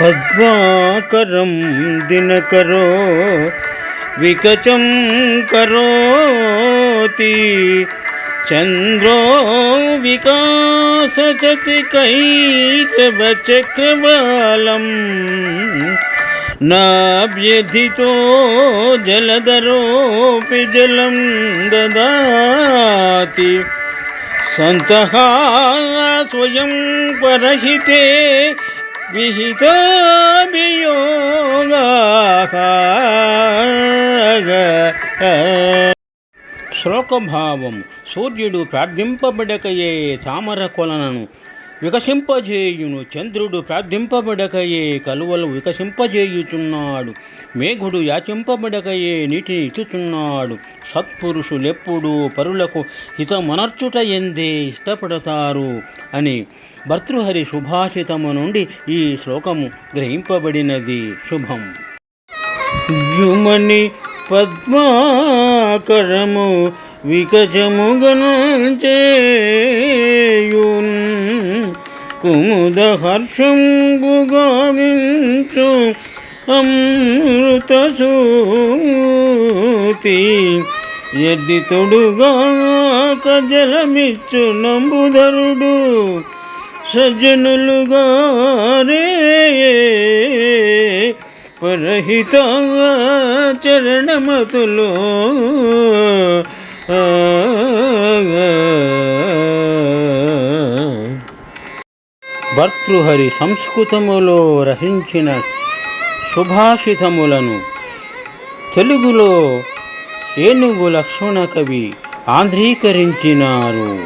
पद्माकरं दिनकरो विकचं करोति। चन्द्रो विकासचति कैकवचक्रबालम् न जलधरोऽपि जलं ददाति। सन्तः स्वयं परहिते విహితాభియోగాः శ్లోకభావం సూర్యుడు ప్రార్థింపబడకయే తామర కొలనను వికసింపజేయును చంద్రుడు ప్రార్థింపబడకయే కలువలు వికసింపజేయుచున్నాడు. మేఘుడు యాచింపబడకయే నీటిని ఇచ్చుచున్నాడు. సత్పురుషులెప్పుడు పరులకు హితమనర్చుట ఎందే ఇష్టపడతారు? అని భర్తృహరి సుభాషితము నుండి ఈ శ్లోకము గ్రహింపబడినది. శుభం. జుమని పద్మాకరము వికజముగనుచేయున్ కుముద హర్షంబుగావించు అమృతసూతి. ఎద్ది తొడుగాక జలమిచ్చు నంబుధరుడు సజ్జనులుగారే. పరహిత చరణమతులో భర్తృహరి సంస్కృతములో రచించిన సుభాషితములను తెలుగులో ఏనుగు లక్ష్మణ కవి ఆంధ్రీకరించినారు.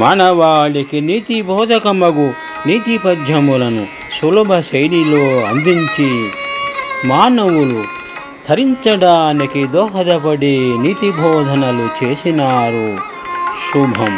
మానవాళికి నీతి బోధకమగు నీతి పద్యములను సులభ శైలిలో అందించి మానవులు ధరించడానికి దోహదపడి నీతి బోధనలు చేసినారు. శుభం.